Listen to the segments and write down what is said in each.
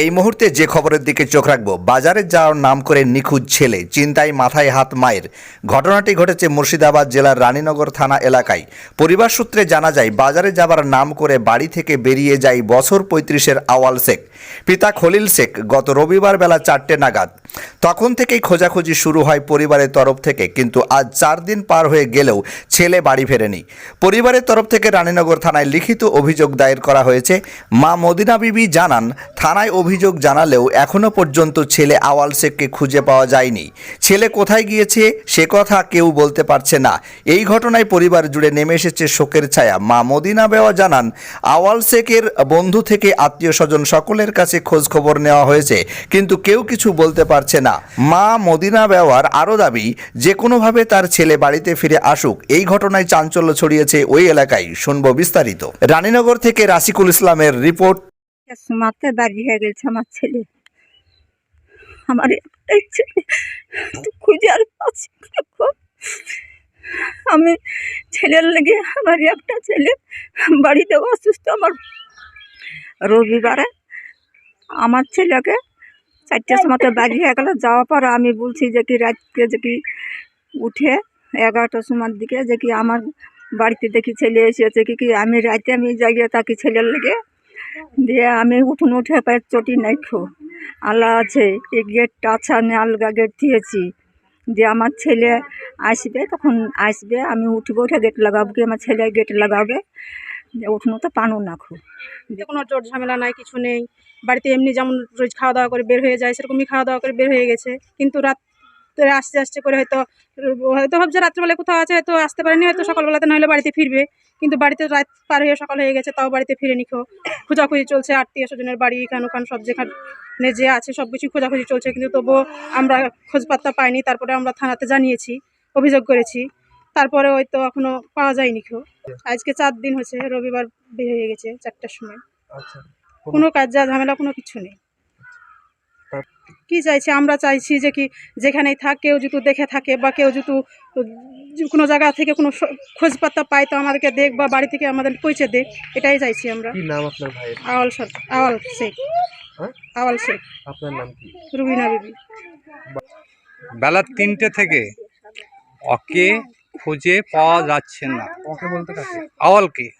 এই মুহূর্তে যে খবরের দিকে চোখ রাখব, বাজারে যাওয়ার নাম করে নিখুঁজ ছেলে, চিন্তায় মাথায় হাত মায়ের। ঘটনাটি ঘটেছে মুর্শিদাবাদ জেলার রানীনগর থানা এলাকায়। পরিবার সূত্রে জানা যায়, বাজারে যাবার নাম করে বাড়ি থেকে বেরিয়ে যায় বছর পঁয়ত্রিশের আওয়াল শেখ। পিতা খলিল শেখ গত রবিবার বেলা চারটে নাগাদ। তখন থেকেই খোঁজাখুঁজি শুরু হয় পরিবারের তরফ থেকে, কিন্তু আজ চার দিন পার হয়ে গেলেও ছেলে বাড়ি ফেরেনি। পরিবারের তরফ থেকে রানীনগর থানায় লিখিত অভিযোগ দায়ের করা হয়েছে। মা মদিনা বিবি জানান, থানায় অভিযোগ জানালেও এখনও পর্যন্ত ছেলে আওয়াল শেখকে খুঁজে পাওয়া যায়নি। ছেলে কোথায় গিয়েছে সে কথা কেউ বলতে পারছে না। এই ঘটনায় পরিবার জুড়ে নেমে এসেছে শোকের ছায়া। মা মদিনা বেওয়া জানান, আওয়াল শেখের বন্ধু থেকে আত্মীয় স্বজন সকলের কাছে খোঁজ খবর নেওয়া হয়েছে, কিন্তু কেউ কিছু বলতে পারছে না। মা মদিনা বেওয়ার আরও দাবি যে কোনোভাবে তার ছেলে বাড়িতে ফিরে আসুক, এই ঘটনায় চাঞ্চল্য ছড়িয়েছে ওই এলাকায়, শুনব বিস্তারিত। রানীনগর থেকে রাসিকুল ইসলামের রিপোর্ট। ছেলে। আমার আমি ছেলের লেগে, আমার একটা ছেলে বাড়িতে অসুস্থ। আমার রবিবারে আমার ছেলেকে চারটের সময় বাড়ি হয়ে গেল। যাওয়ার পর আমি বলছি যে কি রাতকে যে কি উঠে এগারোটার সময়ের দিকে যে কি আমার বাড়িতে দেখি ছেলে এসেছে। কি কি আমি রাতে আমি জায়গায় থাকি ছেলের লেগে। দিয়ে আমি উঠুন উঠে পায়ের চটি নাই খো আল্লাহ আছে এই গেটটা আছে আমি আলগা গেট দিয়েছি। দিয়ে আমার ছেলে আসবে তখন আসবে আমি উঠবো উঠে গেট লাগাবো কি আমার ছেলে গেট লাগাবে। দিয়ে উঠুন তো পানো না খো যে কোনো জোর ঝামেলা নাই, কিছু নেই। বাড়িতে এমনি যেমন রোজ খাওয়া দাওয়া করে বের হয়ে যায়, সেরকমই খাওয়া দাওয়া করে বের হয়ে গেছে। কিন্তু রাত আসতে আসতে করে হয়তো হয়তো ভাবছে রাত্রেবেলায় কোথাও আছে, হয়তো আসতে পারেনি, হয়তো সকালবেলাতে নাহলে বাড়িতে ফিরবে। কিন্তু বাড়িতে রাত পার হয়ে সকাল হয়ে গেছে, তাও বাড়িতে ফিরে নিখো খোঁজাখুঁজি চলছে, আত্মীয় স্বজনের বাড়ি এখান ওখান সব যেখানে যে আছে, সব কিছু খোঁজাখুঁজি চলছে। কিন্তু তবুও আমরা খোঁজ পাত্তা পাইনি, তারপরে আমরা থানাতে জানিয়েছি, অভিযোগ করেছি। তারপরে ওই তো এখনও পাওয়া যায়নি কেউ। আজকে চার দিন হয়েছে রবিবার বের হয়ে গেছে চারটার সময়। আচ্ছা। কোনো কাজ যা ঝামেলা কোনো কিছু নেই। কি চাইছি? আমরা চাইছি যে কি যেখানেই থাক কেউ যদি দেখে থাকে বা কেউ যদি কোনো জায়গা থেকে কোনো স- খোঁজ পাত্তা পায় তো আমাদেরকে দেখ বা বাড়ি থেকে আমাদের পৌঁছে দেখ এটাই চাইছি আমরা। নাম আপনার আওয়াল সর আওয়াল শেখ। হ্যাঁ? আওয়াল শেখ। আপনার নাম কি? রুবিনা বিবি বেলা তিনটে থেকে ওকে খুঁজে পাওয়া যাচ্ছে না। ওকে বলতে কাকে? আওয়ালকে।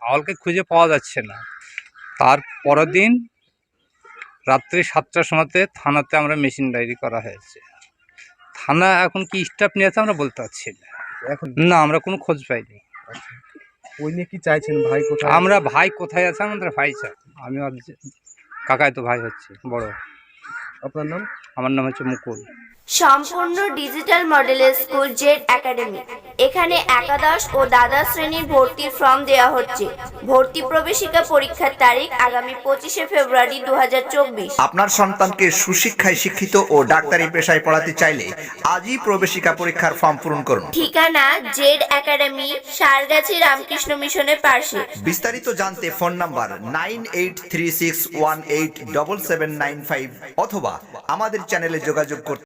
আওয়ালকে খুঁজে পাওয়া যাচ্ছে না। তার পরের দিন রাত্রি সাতটার সময়তে থানাতে আমরা মেশিন ডায়েরি করা হয়েছে। থানা এখন কি স্টাফ নিয়েছে আমরা বলতে পারছি না। এখন? না আমরা কোনো খোঁজ পাইনি। ওই নিয়ে কি চাইছেন? ভাই কোথায়? আমরা ভাই কোথায় আছে? আমাদের ভাই চাই। আমি ওর যে- কাকাই তো ভাই হচ্ছে বড়। আপনার নাম? আমার নাম হচ্ছে মুকুল। সম্পূর্ণ ডিজিটাল মডেলের স্কুল জেড একাডেমি এখানে একাদশ ও দ্বাদশ শ্রেণির ভর্তির ফর্ম দেওয়া হচ্ছে। ভর্তি প্রবেশিকা পরীক্ষার তারিখ আগামী পঁচিশে ফেব্রুয়ারি দু হাজার চব্বিশ। আপনার সন্তানকে সুশিক্ষায় শিক্ষিত ও ডাক্তারি পেশায় পড়াতে চাইলে আজই প্রবেশিকা পরীক্ষার ফর্ম পূরণ করুন। ঠিকানা জেড একাডেমি সারগাছি রামকৃষ্ণ মিশনের পাশে। বিস্তারিত জানতে phone number nine eight three six one eight double seven nine five অথবা আমাদের চ্যানেলে যোগাযোগ করতে